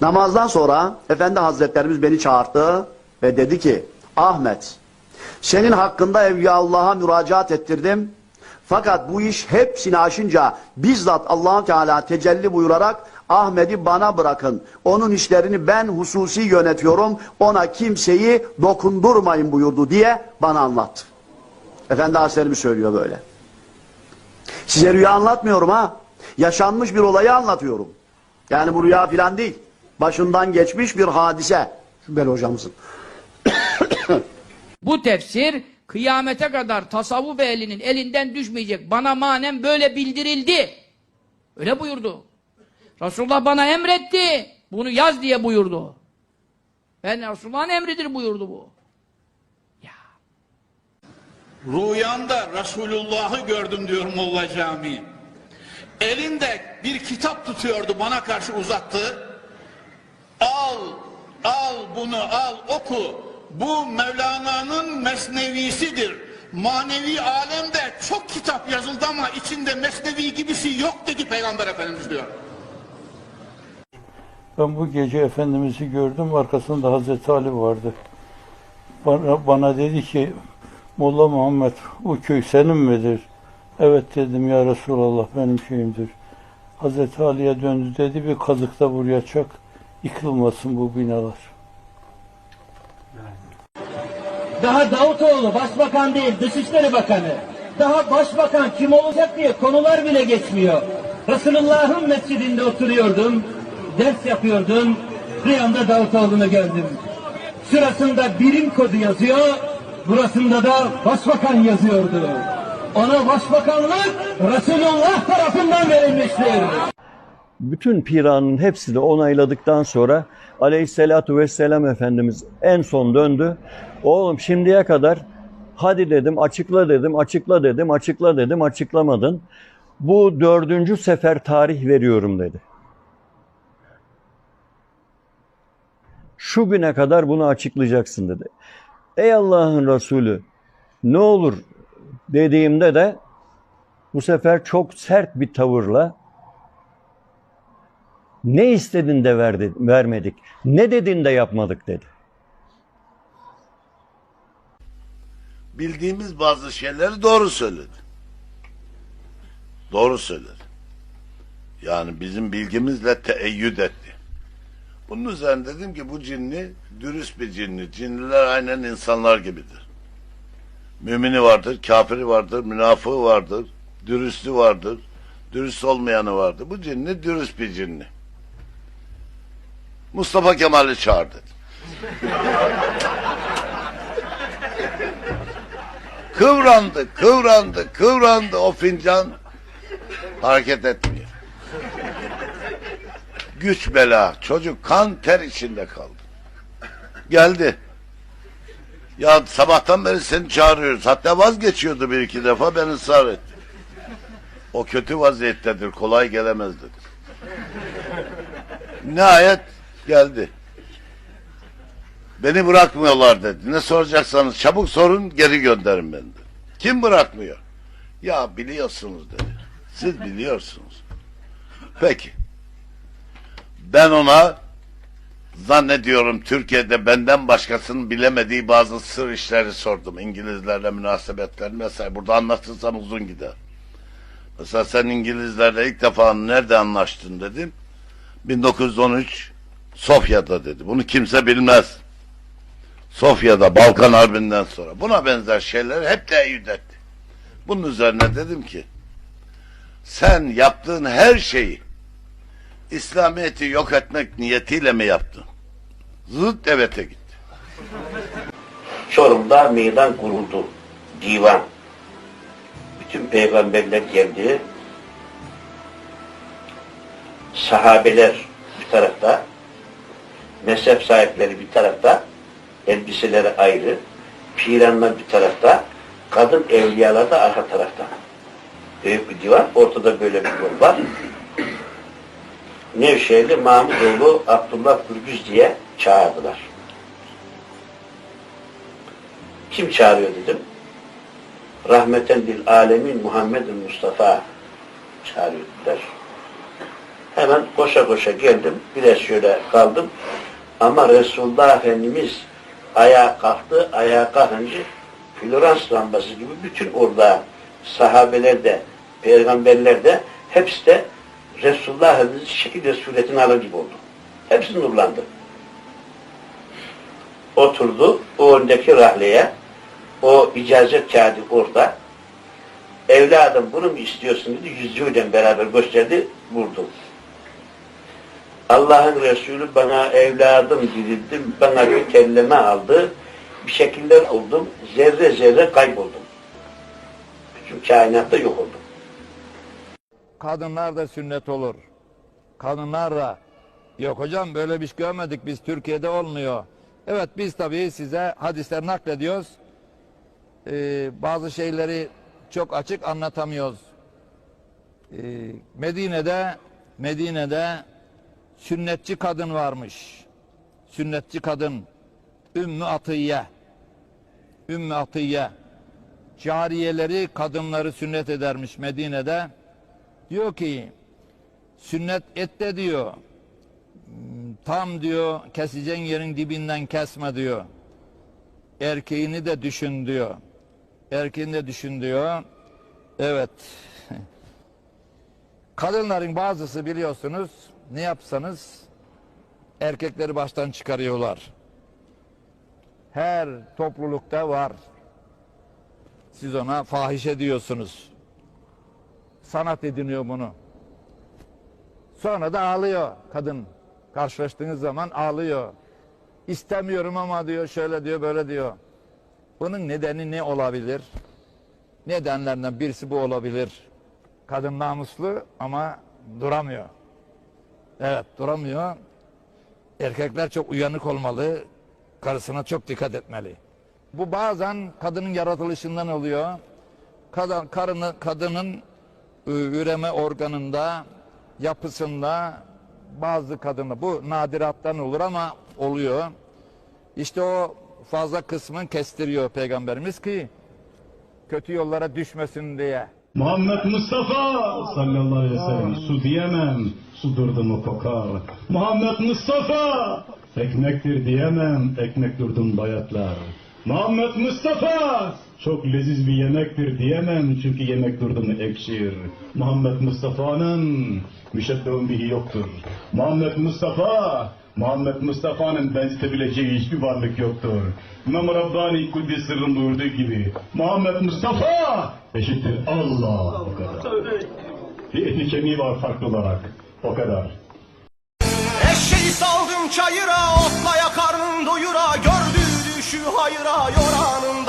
Namazdan sonra Efendi Hazretlerimiz beni çağırdı ve dedi ki Ahmet senin hakkında Evliyaullah'a müracaat ettirdim. Fakat bu iş hepsini aşınca bizzat allah Teala tecelli buyurarak Ahmet'i bana bırakın. Onun işlerini ben hususi yönetiyorum. Ona kimseyi dokundurmayın buyurdu diye bana anlattı. Efendi Hazretlerimiz söylüyor böyle. Size rüya anlatmıyorum ha. Yaşanmış bir olayı anlatıyorum. Yani bu rüya filan değil. Başından geçmiş bir hadise. Şüpheli hocamızın. Bu tefsir kıyamete kadar tasavvuf ehlinin elinden düşmeyecek. Bana manen böyle bildirildi. Öyle buyurdu. Resulullah bana emretti. Bunu yaz diye buyurdu. Ben Resulullah'ın emridir buyurdu bu. Rüyamda Resulullah'ı gördüm diyor Molla Camii. Elinde bir kitap tutuyordu bana karşı uzattı. Al, al bunu al oku. Bu Mevlana'nın mesnevisidir. Manevi alemde çok kitap yazıldı ama içinde mesnevi gibisi yok dedi Peygamber Efendimiz diyor. Ben bu gece Efendimiz'i gördüm, arkasında Hazreti Ali vardı. Bana, bana dedi ki, Molla Muhammed, bu köy senin midir? Evet dedim, ya Resulallah benim şeyimdir. Hazreti Ali'ye döndü dedi, bir kazık da buraya çak, yıkılmasın bu binalar. Daha Davutoğlu başbakan değil, Dışişleri Bakanı. Daha başbakan kim olacak diye konular bile geçmiyor. Resulullah'ın mescidinde oturuyordum, ders yapıyordum. Rüyamda Davutoğlu'nu gördüm. Sırasında birim kodu yazıyor, burasında da başbakan yazıyordu. Ona başbakanlık Resulullah tarafından verilmiştir. Bütün piranın hepsi de onayladıktan sonra aleyhissalatu vesselam Efendimiz en son döndü. Oğlum şimdiye kadar hadi dedim açıkla dedim açıkla dedim açıkla dedim açıklamadın. Bu dördüncü sefer tarih veriyorum dedi. Şu güne kadar bunu açıklayacaksın dedi. Ey Allah'ın Resulü ne olur dediğimde de bu sefer çok sert bir tavırla ne istedin de verdi, vermedik. Ne dedin de yapmadık dedi. bildiğimiz bazı şeyleri doğru söyledi. Doğru söyledi. Yani bizim bilgimizle teeyyüd etti. Bunun üzerine dedim ki bu cinni dürüst bir cinni. Cinniler aynen insanlar gibidir. Mümini vardır, kafiri vardır, münafığı vardır, dürüstü vardır, dürüst olmayanı vardır. Bu cinni dürüst bir cinni. Mustafa Kemal'i çağır dedim. Kıvrandı, kıvrandı, kıvrandı o fincan hareket etmiyor. Güç bela, çocuk kan ter içinde kaldı. Geldi. Ya sabahtan beri seni çağırıyoruz. Hatta vazgeçiyordu bir iki defa ben ısrar ettim. O kötü vaziyettedir, kolay gelemez dedi. Nihayet geldi. Beni bırakmıyorlar dedi. Ne soracaksanız çabuk sorun geri gönderin beni dedi. Kim bırakmıyor? Ya biliyorsunuz dedi. Siz biliyorsunuz. Peki. Ben ona zannediyorum Türkiye'de benden başkasının bilemediği bazı sır işleri sordum. İngilizlerle münasebetler mesela burada anlatırsam uzun gider. Mesela sen İngilizlerle ilk defa nerede anlaştın dedim. 1913 Sofya'da dedi. Bunu kimse bilmez. Sofya'da Balkan Harbi'nden sonra. Buna benzer şeyler hep teyyid etti. Bunun üzerine dedim ki sen yaptığın her şeyi İslamiyet'i yok etmek niyetiyle mi yaptın? Zıt devete gitti. Çorum'da meydan kuruldu. Divan. Bütün peygamberler geldi. Sahabeler bir tarafta, mezhep sahipleri bir tarafta, elbiseleri ayrı, piranlar bir tarafta, kadın evliyalar da arka tarafta. Büyük bir divan, ortada böyle bir yol var. Nevşehirli Mahmudoğlu Abdullah Gürbüz diye çağırdılar. Kim çağırıyor dedim. Rahmeten lil alemin Muhammedun Mustafa çağırıyorlar. He hemen koşa koşa geldim. Biraz şöyle kaldım. Ama Resulullah Efendimiz ayağa kalktı. Ayağa kalkınca Florans lambası gibi bütün orada sahabeler de, peygamberler de hepsi de Resulullah Efendimiz'in şekil ve suretini alır gibi oldu. Hepsi nurlandı. Oturdu o öndeki rahleye. O icazet kağıdı orada. Evladım bunu mu istiyorsun dedi. Yüzüğüyle beraber gösterdi. Vurdum. Allah'ın Resulü bana evladım dirildi. Bana bir kelleme aldı. Bir şekiller oldum. Zerre zerre kayboldum. Bütün kainatta yok oldum. kadınlar da sünnet olur. Kadınlar da yok hocam böyle bir şey görmedik biz Türkiye'de olmuyor. Evet biz tabii size hadisler naklediyoruz. Ee, bazı şeyleri çok açık anlatamıyoruz. Ee, Medine'de Medine'de sünnetçi kadın varmış. Sünnetçi kadın Ümmü Atiye. Ümmü Atiye. Cariyeleri kadınları sünnet edermiş Medine'de. Diyor ki sünnet ette diyor "hmm, tam diyor keseceğin yerin dibinden kesme diyor. Erkeğini de düşün diyor. Erkeğini de düşün diyor. Evet. Kadınların bazısı biliyorsunuz ne yapsanız erkekleri baştan çıkarıyorlar. Her toplulukta var. Siz ona fahişe diyorsunuz sanat ediniyor bunu. Sonra da ağlıyor kadın. Karşılaştığınız zaman ağlıyor. İstemiyorum ama diyor şöyle diyor böyle diyor. Bunun nedeni ne olabilir? Nedenlerinden birisi bu olabilir. Kadın namuslu ama duramıyor. Evet duramıyor. Erkekler çok uyanık olmalı. Karısına çok dikkat etmeli. Bu bazen kadının yaratılışından oluyor. Kadın, karını, kadının ü- üreme organında, yapısında bazı kadını bu nadirattan olur ama oluyor. İşte o fazla kısmını kestiriyor peygamberimiz ki kötü yollara düşmesin diye. Muhammed Mustafa sallallahu aleyhi ve sellem su diyemem su durdu mu kokar. Muhammed Mustafa ekmektir diyemem ekmek durdum bayatlar. Muhammed Mustafa çok leziz bir yemektir diyemem çünkü yemek durdu mu ekşir. Muhammed Mustafa'nın müşebbehun bihi yoktur. Muhammed Mustafa Muhammed Mustafa'nın benzetebileceği hiçbir varlık yoktur. İmam Rabbani Kuddis Sırrın buyurduğu gibi Muhammed Mustafa eşittir. Allah o kadar. Bir etni kemiği var farklı olarak. O kadar. Eşeği saldım çayıra, otla karnın doyura, gördüğü düşü hayıra, yoranın